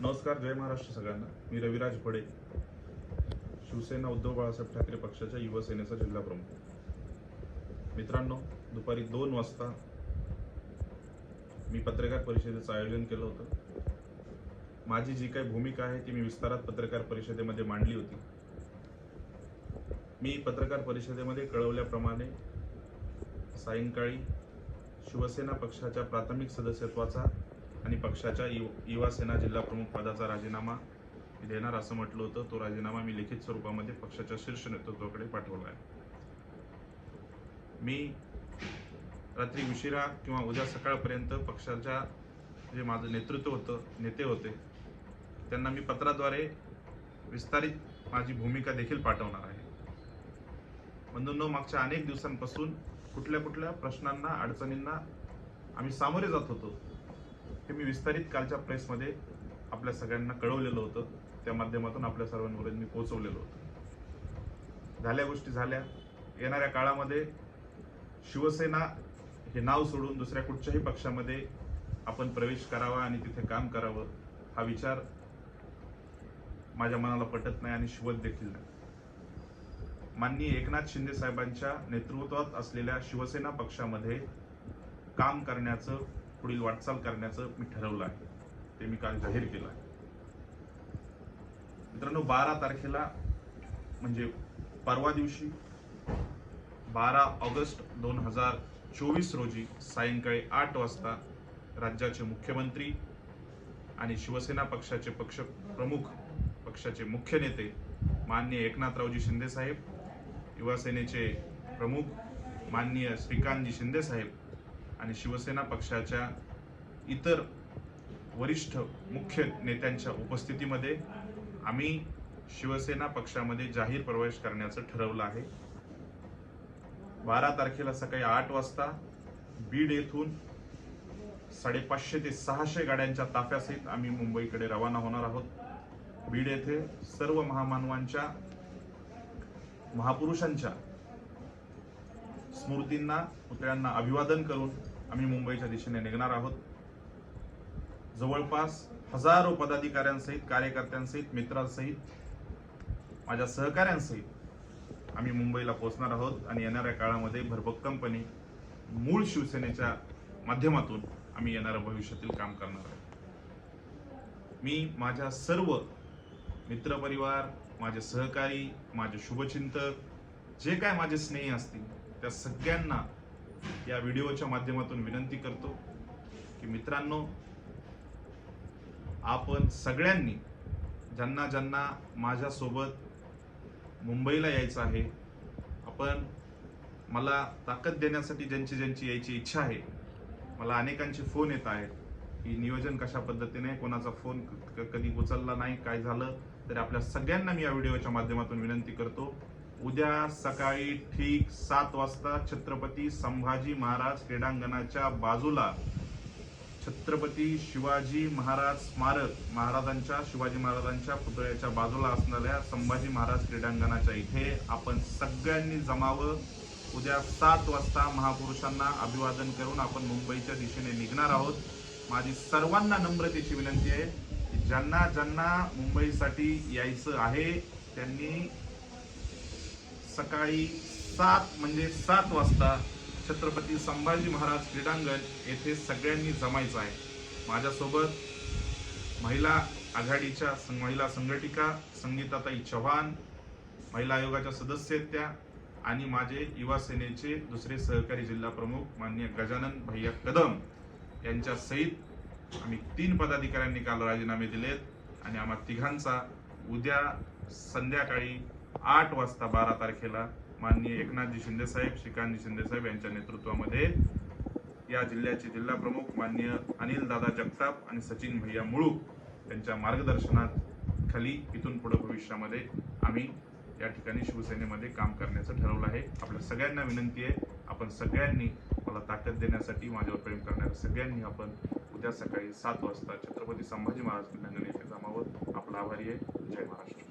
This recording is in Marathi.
नमस्कार जय महाराष्ट्र सगळ्यांना. मी रविराज फडे शिवसेना उद्धव बाळासाहेब ठाकरे पक्षाच्या युवसेनेचा जिल्हाप्रमुख जिल्हा प्रमुख. मित्रांनो दुपारी दोन वाजता मी पत्रकार परिषदेचं आयोजन केलं होतं. माझी जी काही भूमिका आहे ती मी विस्तारात पत्रकार परिषदेमध्ये मांडली होती. मी पत्रकार परिषदेमध्ये कळवल्याप्रमाणे सायंकाळी शिवसेना पक्षाच्या प्राथमिक सदस्यत्वाचा आणि पक्षाच्या युव- युवा सेना जिल्हा प्रमुख पदाचा राजीनामा देणार असं म्हटलं होतं. तो राजीनामा मी लिखित स्वरूपामध्ये पक्षाच्या शीर्ष नेतृत्वाकडे पाठवला आहे. मी रात्री उशिरा किंवा उद्या सकाळपर्यंत पक्षाच्या जे माझं नेतृत्व होतं नेते होते त्यांना मी पत्राद्वारे विस्तारित माझी भूमिका देखील पाठवणार आहे. बंधूंनो मागच्या अनेक दिवसांपासून कुठल्या कुठल्या प्रश्नांना अडचणींना आम्ही सामोरे जात होतो. हे मी विस्तारित कालच्या प्रेसमध्ये आपल्या सगळ्यांना कळवलेलं होतं. त्या माध्यमातून आपल्या सर्वांपर्यंत मी पोहोचवलेलो होतं. झाल्या गोष्टी झाल्या. येणाऱ्या काळामध्ये शिवसेना हे नाव सोडून दुसऱ्या कुठच्याही पक्षामध्ये आपण प्रवेश करावा आणि तिथे काम करावं हा विचार माझ्या मनाला पटत नाही आणि शिवत देखील नाही. माननीय एकनाथ शिंदे साहेबांच्या नेतृत्वात असलेल्या शिवसेना पक्षामध्ये काम करण्याचं पुढील वाटचाल करण्याचं मी ठरवलं आहे. ते मी काल जाहीर केलं आहे. मित्रांनो बारा तारखेला म्हणजे परवा दिवशी बारा ऑगस्ट दोन हजार चोवीस रोजी सायंकाळी आठ वाजता राज्याचे मुख्यमंत्री आणि शिवसेना पक्षाचे पक्ष प्रमुख पक्षाचे मुख्य नेते माननीय एकनाथरावजी शिंदे साहेब युवा प्रमुख माननीय श्रीकांतजी शिंदे साहेब आणि शिवसेना पक्षाच्या इतर वरिष्ठ मुख्य नेत्यांच्या उपस्थितीमध्ये आम्ही शिवसेना पक्षामध्ये जाहीर प्रवेश करण्याचं ठरवलं आहे. बारा तारखेला सकाळी आठ वाजता बीड येथून साडेपाचशे ते सहाशे गाड्यांच्या ताफ्यासहित आम्ही मुंबईकडे रवाना होणार आहोत. बीड येथे सर्व महामानवांच्या महापुरुषांच्या स्मृतींना पुतळ्यांना अभिवादन करून आम्ही मुंबईच्या दिशेने निघणार आहोत. जवळपास हजारो पदाधिकाऱ्यांसहित कार्यकर्त्यांसहित मित्रांसहित माझ्या सहकाऱ्यांसहित आम्ही मुंबईला पोहोचणार आहोत आणि येणाऱ्या काळामध्ये भरभक्कमपणे मूळ शिवसेनेच्या माध्यमातून आम्ही येणाऱ्या भविष्यातील काम करणार आहोत. मी माझ्या सर्व मित्रपरिवार माझे सहकारी माझे शुभचिंतक जे काय माझे स्नेही असतील त्या सगळ्यांना या व्हिडिओच्या माध्यमातून विनंती करतो की मित्रांनो आपण सगळ्यांनी ज्यांना ज्यांना माझ्यासोबत मुंबईला यायचं आहे आपण मला ताकद देण्यासाठी ज्यांची ज्यांची यायची इच्छा आहे मला अनेकांचे फोन येत आहेत की नियोजन कशा पद्धतीने कोणाचा फोन कधी उचलला नाही काय झालं तरी आपल्या सगळ्यांना मी या व्हिडिओच्या माध्यमातून विनंती करतो उद्या सकाळी ठीक सात वाजता छत्रपती संभाजी महाराज क्रीडांगणाच्या बाजूला छत्रपती शिवाजी महाराज स्मारक महाराजांच्या शिवाजी महाराजांच्या पुतळ्याच्या बाजूला असणाऱ्या संभाजी महाराज क्रीडांगणाच्या इथे आपण सगळ्यांनी जमावं. उद्या सात वाजता महापुरुषांना अभिवादन करून आपण मुंबईच्या दिशेने निघणार आहोत. माझी सर्वांना नम्रतेची विनंती आहे ज्यांना ज्यांना मुंबईसाठी यायचं आहे त्यांनी सकाळी सात म्हणजे सात वाजता छत्रपती संभाजी महाराज क्रीडांगण येथे सगळ्यांनी जमायचं आहे. माझ्यासोबत महिला आघाडीच्या सं- महिला संघटिका संगीताताई चव्हाण महिला आयोगाच्या सदस्य आहेत त्या आणि माझे युवा सेनेचे दुसरे सहकारी जिल्हा प्रमुख माननीय गजानन भैया कदम यांच्या सहित आम्ही तीन पदाधिकाऱ्यांनी काल राजीनामे दिलेत आणि आम्हा तिघांचा उद्या संध्याकाळी आठ वाजता बारा तारखेला माननीय एकनाथजी शिंदेसाहेब श्रीकांतजी शिंदेसाहेब यांच्या नेतृत्वामध्ये या जिल्ह्याचे जिल्हा प्रमुख माननीय अनिल दादा जगताप आणि सचिन भैया मुळूक यांच्या मार्गदर्शनात खाली इथून पुढे भविष्यामध्ये आम्ही या ठिकाणी शिवसेनेमध्ये काम करण्याचं ठरवलं आहे. आपल्या सगळ्यांना विनंती आहे आपण सगळ्यांनी मला ताकद देण्यासाठी माझ्यावर प्रेम करणाऱ्या सगळ्यांनी आपण उद्या सकाळी सात वाजता छत्रपती संभाजी महाराज नगर येथे जमावत आपला आभारी आहे. जय महाराष्ट्र.